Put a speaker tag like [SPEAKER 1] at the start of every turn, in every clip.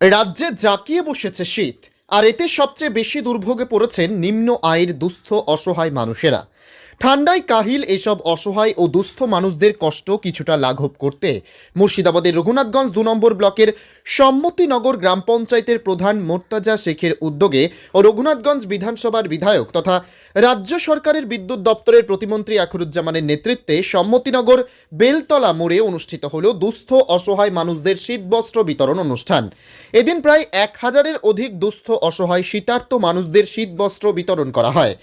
[SPEAKER 1] রাজ্যে জাঁকিয়ে বসেছে শীত, আর এতে সবচেয়ে বেশি দুর্ভোগে পড়েছেন নিম্ন আয়ের দুস্থ, অসহায় মানুষেরা। ঠান্ডায় কাহিল এসব অসহায় ও দুস্থ মানুষদের কষ্ট কিছুটা লাঘব করতে। মুর্শিদাবাদের রঘুনাথগঞ্জ দু নম্বর ব্লকের সম্মতিনগর গ্রাম পঞ্চায়েতের প্রধান মোর্তাজা শেখের উদ্যোগে ও রঘুনাথগঞ্জ বিধানসভার বিধায়ক তথা রাজ্য সরকারের বিদ্যুৎ দপ্তরের প্রতিমন্ত্রী আখরুজ্জামানের নেতৃত্বে সম্মতিনগর বেলতলা মোড়ে অনুষ্ঠিত হল দুস্থ অসহায় মানুষদের শীতবস্ত্র বিতরণ অনুষ্ঠান। এদিন প্রায় এক হাজারের অধিক দুস্থ অসহায় শীতার্ত মানুষদের শীতবস্ত্র বিতরণ করা হয়।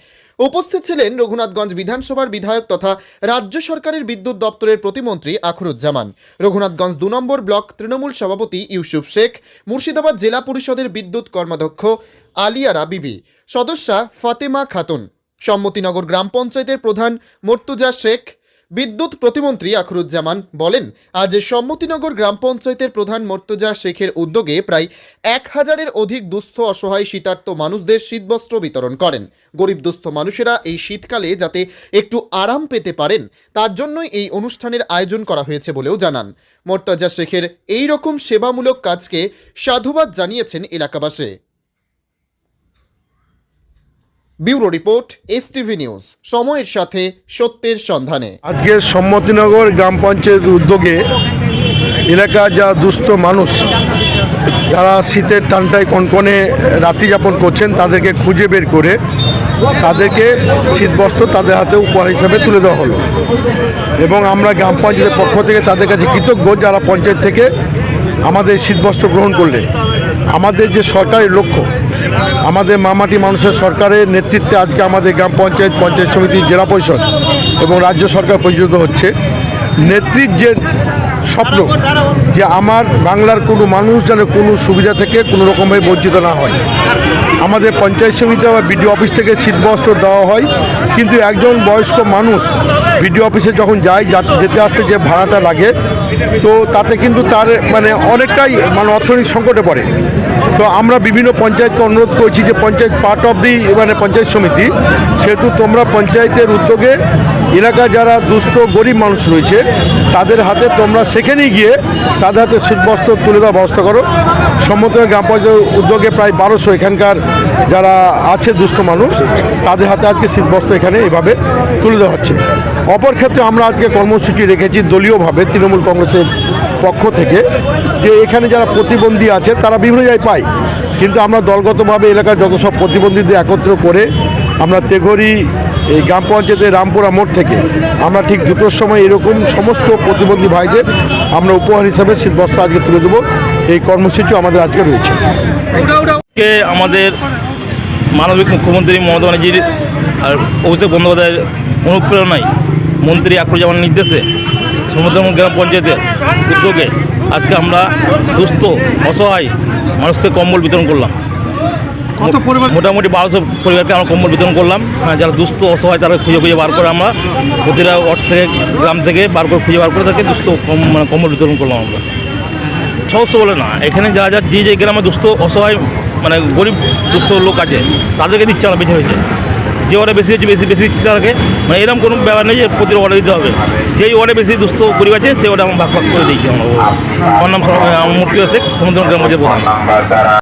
[SPEAKER 1] উপস্থিত ছিলেন রঘুনাথগঞ্জ বিধানসভার বিধায়ক তথা রাজ্য সরকারের বিদ্যুৎ দপ্তরের প্রতিমন্ত্রী আখরুজ্জামান। রঘুনাথগঞ্জ দু নম্বর ব্লক তৃণমূল সভাপতি ইউসুফ শেখ, মুর্শিদাবাদ জেলা পরিষদের বিদ্যুৎ কর্মাধ্যক্ষ আলিয়ারা বিবি, সদস্যা ফাতেমা খাতুন, সম্মতিনগর গ্রাম পঞ্চায়েতের প্রধান মর্তুজা শেখ বিদ্যুৎ প্রতিমন্ত্রী আখরুজ্জামান বলেন, আজ সম্মতিনগর গ্রাম পঞ্চায়েতের প্রধান মর্তুজা শেখের উদ্যোগে প্রায় এক হাজারের অধিক দুস্থ অসহায় শীতার্ত মানুষদের শীতবস্ত্র বিতরণ করেন। গরিব দুস্থ মানুষেরা এই শীতকালে যাতে একটু আরাম পেতে পারেন, তার জন্যই এই অনুষ্ঠানের আয়োজন করা হয়েছে বলেও জানান। মর্তাজা শেখের এই রকম সেবামূলক কাজকে সাধুবাদ জানিয়েছেন এলাকাবাসী। Bureau report S TV news. সময়ের সাথে সত্যের সন্ধানে।
[SPEAKER 2] আজকে সম্মতিনগর গ্রাম পঞ্চায়েত উদ্যোগে এলাকার যা দুস্থ মানুষ, যারা শীতের টানটায় কনকনে রাত্রি যাপন করছেন, তাদেরকে খুঁজে বের করে তাদেরকে শীতবস্ত্র তাদের হাতে উপহার হিসাবে তুলে দেওয়া হলো। এবং আমরা গ্রাম পঞ্চায়েতের পক্ষ থেকে তাদের কাছে কৃতজ্ঞ যারা পঞ্চায়েত থেকে আমাদের শীতবস্ত্র গ্রহণ করলেন। আমাদের যে সরকারের লক্ষ্য, আমাদের মামাটি মানুষের সরকারের নেতৃত্বে আজকে আমাদের গ্রাম পঞ্চায়েত পঞ্চায়েত সমিতি, জেলা পরিষদ এবং রাজ্য সরকার পরিচালিত হচ্ছে। নেত্রীর যে স্বপ্ন যে আমার বাংলার কোনো মানুষ যেন কোনো সুবিধা থেকে কোনো রকমভাবে বঞ্চিত না হয়। আমাদের পঞ্চায়েত সমিতি বা বিডিও অফিস থেকে শীতবস্ত্র দেওয়া হয়, কিন্তু একজন বয়স্ক মানুষ বিডিও অফিসে যখন যায় যেতে আসতে যে ভাড়াটা লাগে, তো তাতে কিন্তু তার মানে অনেকটাই মানে অর্থনৈতিক সংকটে পড়ে। তো আমরা বিভিন্ন পঞ্চায়েতকে অনুরোধ করছি যে পঞ্চায়েত পার্ট অফ দি মানে পঞ্চায়েত সমিতি, সেহেতু তোমরা পঞ্চায়েতের উদ্যোগে এলাকা যারা দুস্থ, গরিব মানুষ রয়েছে, তাদের হাতে তোমরা সেখানেই গিয়ে তাদের হাতে শীতবস্ত্র তুলে দেওয়ার ব্যবস্থা করো। সম্মত গ্রাম পঞ্চায়েত উদ্যোগে প্রায় বারোশো এখানকার যারা আছে দুস্থ মানুষ, তাদের হাতে আজকে শীতবস্ত্র এখানে এভাবে তুলে দেওয়া হচ্ছে। অপর ক্ষেত্রে আমরা আজকে কর্মসূচি রেখেছি দলীয়ভাবে, তৃণমূল কংগ্রেসের পক্ষ থেকে, যে এখানে যারা প্রতিবন্ধী আছে, তারা বিভিন্ন জায়গায় পায়। কিন্তু আমরা দলগতভাবে এলাকার যত সব প্রতিবন্ধীদের একত্র করে আমরা তেঘরি এই গ্রাম পঞ্চায়েতের রামপুরা মোড় থেকে, আমরা ঠিক দুটোর সময় এরকম সমস্ত প্রতিবন্ধী ভাইদের আমরা উপহার হিসাবে শীতবস্ত্র আজকে তুলে দেবো। এই কর্মসূচি আমাদের আজকে রয়েছে।
[SPEAKER 3] আমাদের মানবিক মুখ্যমন্ত্রী মমতা ব্যানার্জির আর অভিষেক বন্দ্যোপাধ্যায়ের অনুপ্রেরণায় মন্ত্রী আক্রোজামানের নির্দেশে সমুদ্র গ্রাম পঞ্চায়েতের উদ্যোগে আজকে আমরা দুস্থ, অসহায় মানুষকে কম্বল বিতরণ করলাম। মোটামুটি বারোশো পরিবারকে আমরা কম্বল বিতরণ করলাম। হ্যাঁ, যারা দুস্থ অসহায় তারা খুঁজে খুঁজে বার করে আমরা প্রতিটা ওয়ার্ড থেকে গ্রাম থেকে বার করে খুঁজে বার করে তাকে দুস্থ মানে কম্বল বিতরণ করলাম আমরা। সমস্ত বলে না এখানে যা যা যে যে গ্রামে দুস্থ অসহায় মানে গরিব দুস্থ লোক আছে তাদেরকে দিচ্ছে আমরা বেছে হয়েছে যে ওয়ার্ডে বেশি হচ্ছে বেশি বেশি দিচ্ছে তাদেরকে। মানে এরকম কোনো ব্যাপার নেই যে প্রতিটা ওয়ার্ডে দিতে হবে। যেই ওয়ার্ডে বেশি দুস্থ গরিব আছে সেই ওয়ার্ডে আমরা ভাগ ভাগ করে দিয়েছি আমরা। আমার নাম আমার মূর্তি আছে সমুদ্র গ্রাম প্রধান।